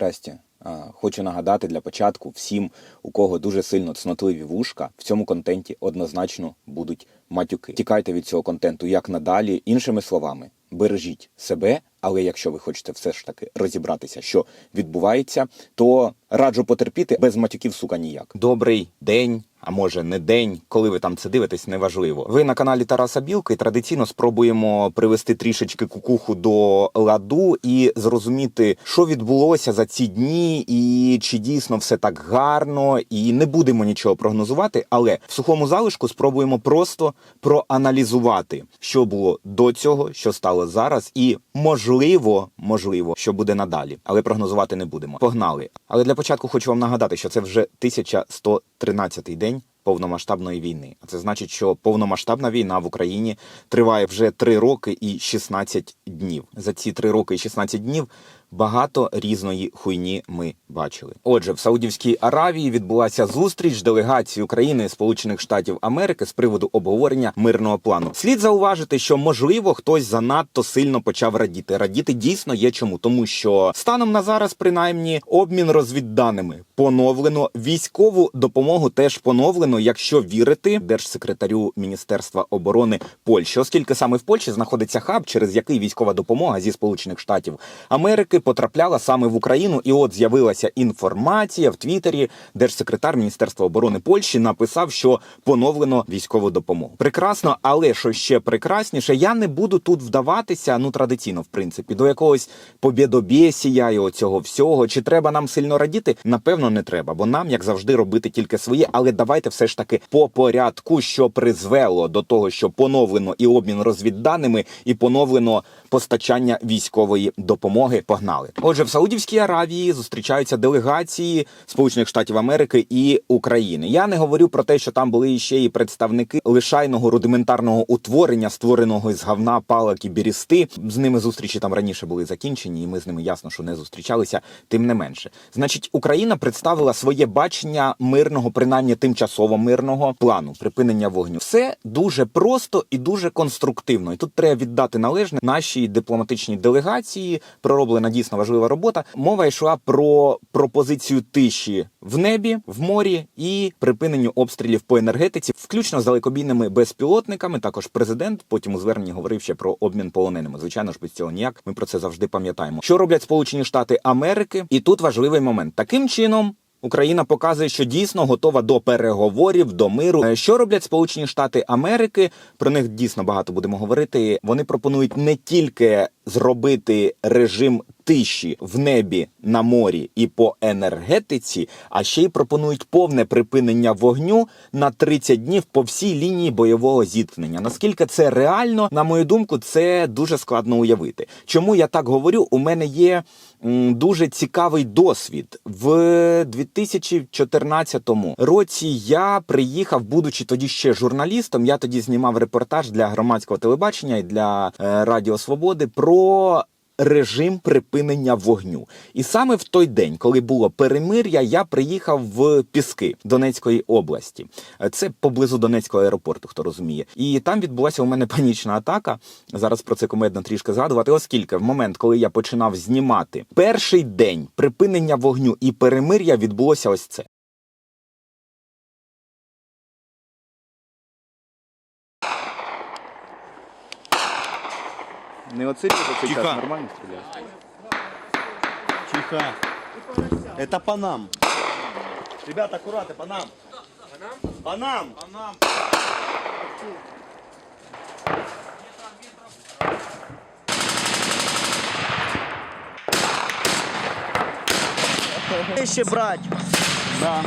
Здрасте. Хочу нагадати для початку всім, у кого дуже сильно цнотливі вушка, в цьому контенті однозначно будуть матюки. Тікайте від цього контенту як надалі. Іншими словами, бережіть себе, але якщо ви хочете все ж таки розібратися, що відбувається, то раджу потерпіти без матюків, сука, ніяк. Добрий день. А може не день, коли ви там це дивитесь, неважливо. Ви на каналі Тараса Білки. Традиційно спробуємо привести трішечки кукуху до ладу і зрозуміти, що відбулося за ці дні, і чи дійсно все так гарно, і не будемо нічого прогнозувати. Але в сухому залишку спробуємо просто проаналізувати, що було до цього, що стало зараз, і можливо, можливо, що буде надалі. Але прогнозувати не будемо. Погнали. Але для початку хочу вам нагадати, що це вже 1113 день. Повномасштабної війни, а це значить, що повномасштабна війна в Україні триває вже 3 роки і 16 днів. За ці 3 роки і 16 днів багато різної хуйні ми бачили. Отже, в Саудівській Аравії відбулася зустріч делегації України Сполучених Штатів Америки з приводу обговорення мирного плану. Слід зауважити, що можливо хтось занадто сильно почав радіти. Радіти дійсно є чому, тому що станом на зараз, принаймні, обмін розвідданими поновлено, військову допомогу теж поновлено, якщо вірити держсекретарю Міністерства оборони Польщі, оскільки саме в Польщі знаходиться хаб, через який військова допомога зі Сполучених Штатів Америки потрапляла саме в Україну. І от з'явилася інформація в Твіттері. Держсекретар Міністерства оборони Польщі написав, що поновлено військову допомогу. Прекрасно, але що ще прекрасніше, я не буду тут вдаватися. Ну традиційно, в принципі, до якогось побєдобєсія і оцього всього. Чи треба нам сильно радіти? Напевно, не треба, бо нам, як завжди, робити тільки своє. Але давайте все ж таки по порядку, що призвело до того, що поновлено і обмін розвідданими, і поновлено постачання військової допомоги. Погнали. Отже, в Саудівській Аравії зустрічаються делегації Сполучених Штатів Америки і України. Я не говорю про те, що там були ще і представники лишайного рудиментарного утворення, створеного із говна, палок і бірісти. З ними зустрічі там раніше були закінчені, і ми з ними ясно, що не зустрічалися. Тим не менше, значить, Україна представила своє бачення мирного, принаймні тимчасово мирного плану припинення вогню. Все дуже просто і дуже конструктивно. І тут треба віддати належне нашій дипломатичній делегації. Пророблена дійсно важлива робота. Мова йшла про пропозицію тиші в небі, в морі і припиненню обстрілів по енергетиці, включно з далекобійними безпілотниками. Також президент потім у зверненні говорив ще про обмін полоненими. Звичайно ж, без цього ніяк. Ми про це завжди пам'ятаємо. Що роблять Сполучені Штати Америки? І тут важливий момент. Таким чином. Україна показує, що дійсно готова до переговорів, до миру. Е, Що роблять Сполучені Штати Америки? Про них дійсно багато будемо говорити. Вони пропонують не тільки зробити режим тиші в небі, на морі і по енергетиці, а ще й пропонують повне припинення вогню на 30 днів по всій лінії бойового зіткнення. Наскільки це реально, на мою думку, це дуже складно уявити. Чому я так говорю? У мене є дуже цікавий досвід в 2014 році. Я приїхав, будучи тоді ще журналістом. Я тоді знімав репортаж для громадського телебачення і для е, Радіо Свободи про. Режим припинення вогню, і саме в той день, коли було перемир'я, я приїхав в Піски Донецької області. Це поблизу Донецького аеропорту, хто розуміє. І там відбулася у мене панічна атака. Зараз про це комедно трішки згадувати, оскільки в момент, коли я починав знімати перший день припинення вогню і перемир'я, відбулося ось це. Не оцей цей Тихо. час нормально стріляє. Тихо. Это по нам. Ребята, аккуратно, по нам. По нам? По нам. Вещи брать. Да.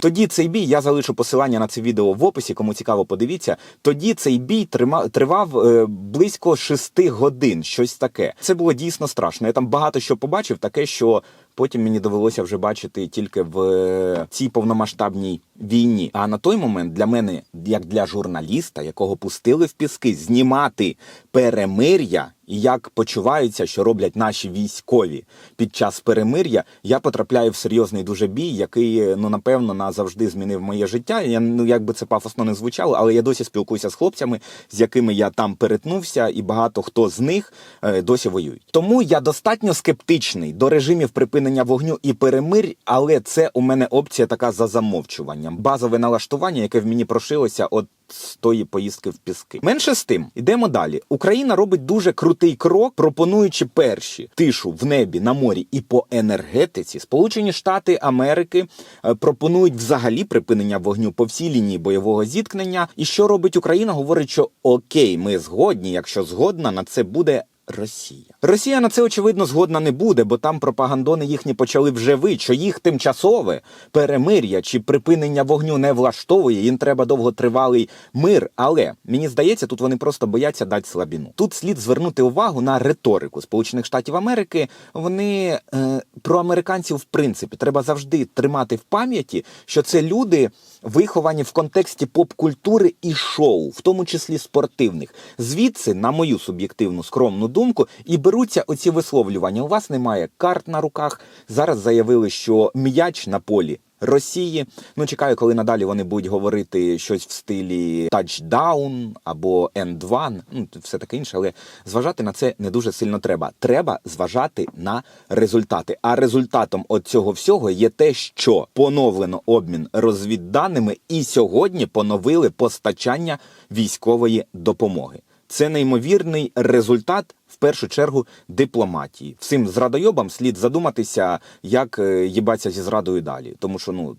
Тоді цей бій, я залишу посилання на це відео в описі, кому цікаво, подивіться. Тоді цей бій трима, тривав е, близько шести годин, щось таке. Це було дійсно страшно. Я там багато що побачив, таке, що потім мені довелося вже бачити тільки в е, цій повномасштабній війні. А на той момент для мене, як для журналіста, якого пустили в піски, знімати перемир'я і як почуваються, що роблять наші військові під час перемир'я, я потрапляю в серйозний дуже бій, який ну напевно назавжди змінив моє життя. Я ну як би це пафосно не звучало, але я досі спілкуюся з хлопцями, з якими я там перетнувся, і багато хто з них е, досі воюють. Тому я достатньо скептичний до режимів припинення вогню і перемир'я, але це у мене опція така за замовчуванням. Базове налаштування, яке в мені прошилося от з тої поїздки в піски. Менше з тим, йдемо далі. Україна робить дуже крутий крок, пропонуючи перші тишу в небі, на морі і по енергетиці. Сполучені Штати Америки е, пропонують взагалі припинення вогню по всій лінії бойового зіткнення. І що робить Україна? Говорить, що окей, ми згодні. Якщо згодна, на це буде. Росія Росія на це очевидно згодна не буде, бо там пропагандони їхні почали вже ви, що їх тимчасове перемир'я чи припинення вогню не влаштовує. Їм треба довготривалий мир. Але мені здається, тут вони просто бояться дати слабіну. Тут слід звернути увагу на риторику Сполучених Штатів Америки. Вони е, про американців, в принципі, треба завжди тримати в пам'яті, що це люди виховані в контексті поп-культури і шоу, в тому числі спортивних. Звідси, на мою суб'єктивну скромну думку, і беруться оці висловлювання. У вас немає карт на руках. Зараз заявили, що м'яч на полі. Росії, ну чекаю, коли надалі вони будуть говорити щось в стилі тачдаун або end-one, ну все таке інше, але зважати на це не дуже сильно треба. Треба зважати на результати. А результатом от цього всього є те, що поновлено обмін розвідданими, і сьогодні поновили постачання військової допомоги. Це неймовірний результат. В першу чергу дипломатії. Всім зрадойобам слід задуматися, як е, їбатися зі зрадою далі, тому що ну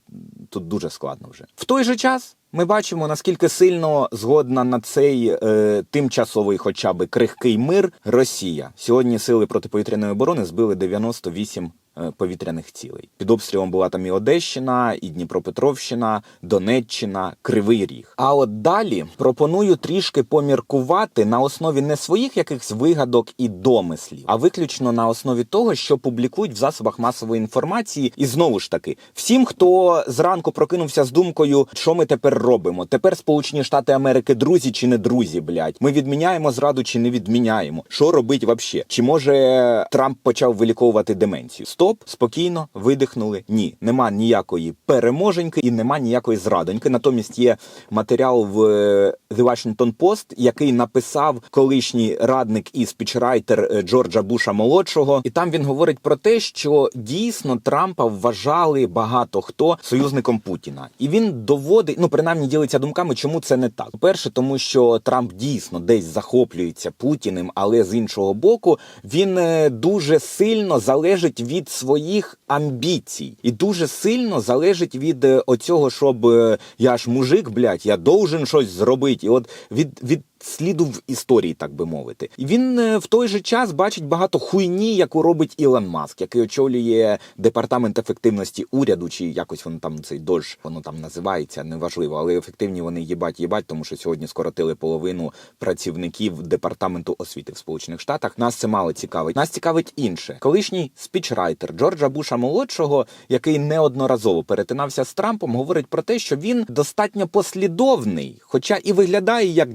тут дуже складно вже. В той же час ми бачимо наскільки сильно згодна на цей е, тимчасовий, хоча би крихкий мир, Росія. Сьогодні сили протиповітряної оборони збили 98 е, повітряних цілей. Під обстрілом була там і Одещина, і Дніпропетровщина, Донеччина, Кривий Ріг. А от далі пропоную трішки поміркувати на основі не своїх якихось вигадок і домислів, а виключно на основі того, що публікують в засобах масової інформації. І знову ж таки, всім, хто зранку прокинувся з думкою, що ми тепер робимо. Тепер Сполучені Штати Америки друзі чи не друзі, блядь. Ми відміняємо зраду чи не відміняємо. Що робить вообще? Чи може Трамп почав виліковувати деменцію? Стоп, спокійно, видихнули. Ні, нема ніякої переможеньки і нема ніякої зрадоньки. Натомість є матеріал в е, The Washington Post, який написав колишній радник і спічрайтер е, Джорджа Буша молодшого, і там він говорить про те, що дійсно Трампа вважали багато хто союзником Путіна, і він доводить, ну принаймні ділиться думками, чому це не так. Перше, тому що Трамп дійсно десь захоплюється Путіним, але з іншого боку, він е, дуже сильно залежить від своїх амбіцій, і дуже сильно залежить від е, оцього, щоб е, я ж мужик, блядь, я должен щось зробити. І от від від сліду в історії, так би мовити. І він е, в той же час бачить багато хуйні, яку робить Ілон Маск, який очолює департамент ефективності уряду, чи якось воно там цей дож, воно там називається, неважливо, але ефективні вони їбать їбать, тому що сьогодні скоротили половину працівників департаменту освіти в Сполучених Штатах. Нас це мало цікавить. Нас цікавить інше. Колишній спічрайтер Джорджа Буша молодшого, який неодноразово перетинався з Трампом, говорить про те, що він достатньо послідовний, хоча і виглядає як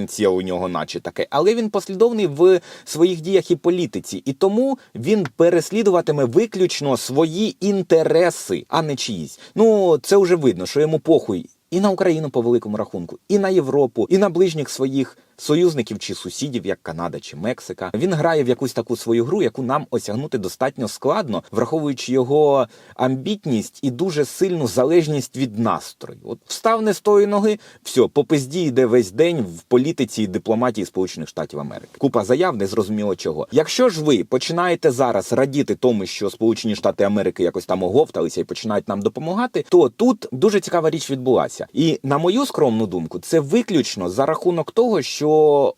деменція у нього, наче таке, але він послідовний в своїх діях і політиці, і тому він переслідуватиме виключно свої інтереси, а не чиїсь. Ну це вже видно, що йому похуй. І на Україну по великому рахунку, і на Європу, і на ближніх своїх союзників чи сусідів, як Канада чи Мексика. Він грає в якусь таку свою гру, яку нам осягнути достатньо складно, враховуючи його амбітність і дуже сильну залежність від настрою. От встав не з тої ноги, все, по пизді йде весь день в політиці і дипломатії Сполучених Штатів Америки. Купа заяв, незрозуміло чого. Якщо ж ви починаєте зараз радіти тому, що Сполучені Штати Америки якось там оговталися і починають нам допомагати, то тут дуже цікава річ відбулася. І на мою скромну думку, це виключно за рахунок того, що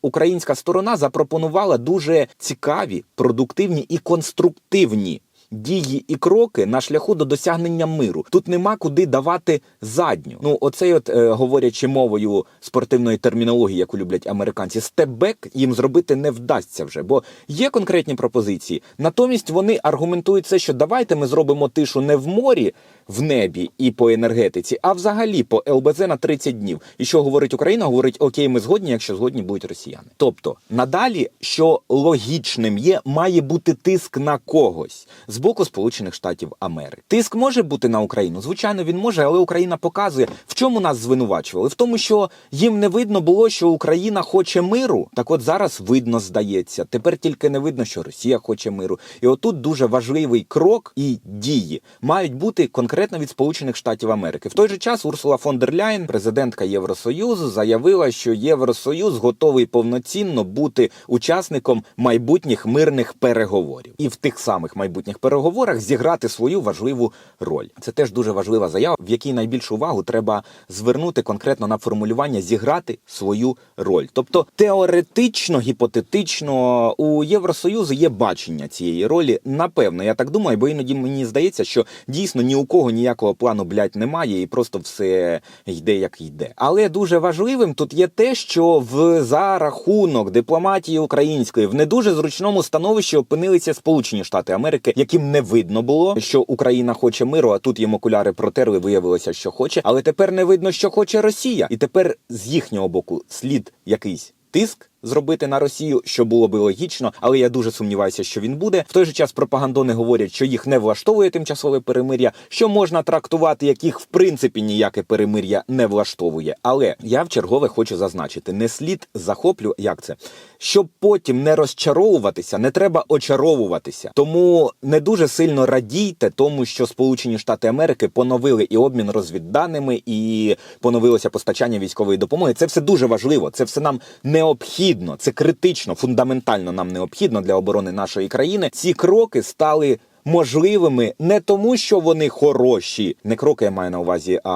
українська сторона запропонувала дуже цікаві, продуктивні і конструктивні дії і кроки на шляху до досягнення миру. Тут нема куди давати задню. Ну, оцей, от е, говорячи мовою спортивної термінології, яку люблять американці, степбек їм зробити не вдасться вже, бо є конкретні пропозиції. Натомість вони аргументують це, що давайте ми зробимо тишу не в морі, в небі і по енергетиці, а взагалі по ЛБЗ на 30 днів. І що говорить Україна? Говорить, окей, ми згодні, якщо згодні будуть росіяни. Тобто, надалі, що логічним є, має бути тиск на когось з боку Сполучених Штатів Америки. Тиск може бути на Україну. Звичайно, він може, але Україна показує, в чому нас звинувачували. В тому, що їм не видно було, що Україна хоче миру. Так от зараз видно, здається. Тепер тільки не видно, що Росія хоче миру. І отут дуже важливий крок і дії мають бути конкретно від Сполучених Штатів Америки. В той же час Урсула фон дер Ляєн, президентка Євросоюзу, заявила, що Євросоюз готовий повноцінно бути учасником майбутніх мирних переговорів, і в тих самих майбутніх переговорах зіграти свою важливу роль. Це теж дуже важлива заява, в якій найбільшу увагу треба звернути конкретно на формулювання зіграти свою роль. Тобто теоретично, гіпотетично у Євросоюзу є бачення цієї ролі. Напевно, я так думаю, бо іноді мені здається, що дійсно ні у кого ніякого плану блядь, немає, і просто все йде як йде. Але дуже важливим тут є те, що в за рахунок дипломатії української в не дуже зручному становищі опинилися Сполучені Штати Америки, яким не видно було, що Україна хоче миру. А тут їм окуляри протерли, виявилося, що хоче. Але тепер не видно, що хоче Росія, і тепер з їхнього боку слід якийсь тиск зробити на Росію, що було би логічно, але я дуже сумніваюся, що він буде. В той же час пропагандони говорять, що їх не влаштовує тимчасове перемир'я, що можна трактувати, як їх в принципі ніяке перемир'я не влаштовує. Але я в чергове хочу зазначити: не слід захоплю, як це, щоб потім не розчаровуватися, не треба очаровуватися. Тому не дуже сильно радійте тому, що Сполучені Штати Америки поновили і обмін розвідданими, і поновилося постачання військової допомоги. Це все дуже важливо. Це все нам необхідно. Це критично, фундаментально нам необхідно для оборони нашої країни. Ці кроки стали. Можливими не тому, що вони хороші, не кроки я маю на увазі а,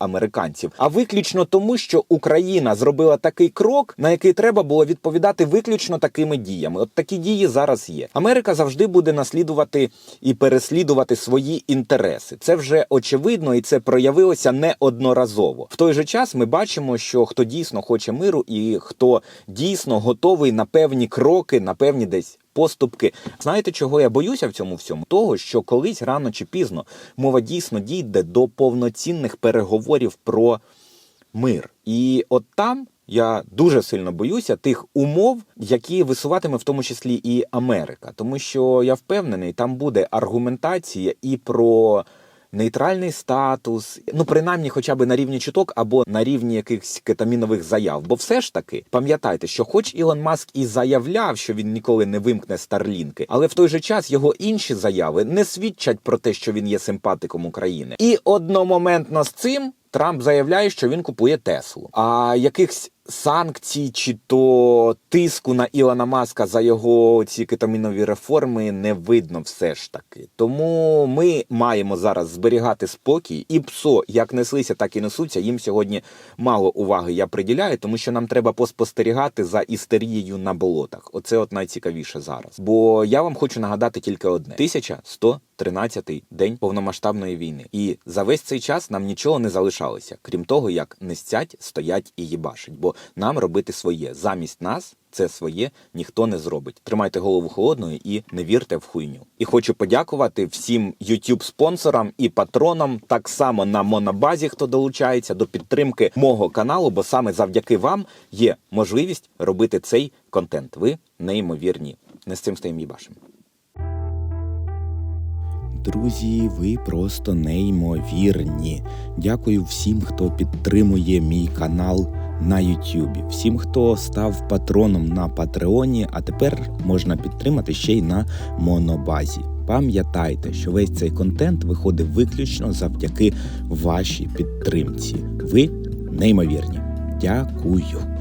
американців, а виключно тому, що Україна зробила такий крок, на який треба було відповідати виключно такими діями. От такі дії зараз є. Америка завжди буде наслідувати і переслідувати свої інтереси. Це вже очевидно, і це проявилося неодноразово. В той же час ми бачимо, що хто дійсно хоче миру, і хто дійсно готовий на певні кроки, на певні десь поступки. Знаєте, чого я боюся в цьому всьому? Того, що колись рано чи пізно мова дійсно дійде до повноцінних переговорів про мир. І от там. Я дуже сильно боюся тих умов, які висуватиме в тому числі і Америка, тому що я впевнений, там буде аргументація і про нейтральний статус, ну принаймні, хоча б на рівні чуток або на рівні якихось кетамінових заяв. Бо все ж таки пам'ятайте, що, хоч Ілон Маск і заявляв, що він ніколи не вимкне старлінки, але в той же час його інші заяви не свідчать про те, що він є симпатиком України, і одномоментно з цим. Трамп заявляє, що він купує Теслу. А якихось санкцій чи то тиску на Ілона Маска за його ці кетамінові реформи не видно все ж таки. Тому ми маємо зараз зберігати спокій, і ПСО як неслися, так і несуться. Їм сьогодні мало уваги я приділяю, тому що нам треба поспостерігати за істерією на болотах. Оце от найцікавіше зараз. Бо я вам хочу нагадати тільки одне: 1113-й день повномасштабної війни, і за весь цей час нам нічого не залишалося, крім того, як не стять, стоять і їбашить. Бо нам робити своє замість нас. Це своє ніхто не зробить. Тримайте голову холодною і не вірте в хуйню. І хочу подякувати всім youtube спонсорам і патронам, так само на монобазі, хто долучається до підтримки мого каналу, бо саме завдяки вам є можливість робити цей контент. Ви неймовірні. Не з цим стаємо їбашем. Друзі, ви просто неймовірні. Дякую всім, хто підтримує мій канал на Ютубі, всім, хто став патроном на Патреоні, а тепер можна підтримати ще й на Монобазі. Пам'ятайте, що весь цей контент виходить виключно завдяки вашій підтримці. Ви неймовірні. Дякую.